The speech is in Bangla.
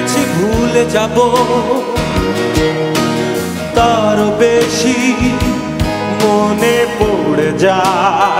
ভেবেছি ভুলে যাব। তার বেশি মনে পড়ে যায়।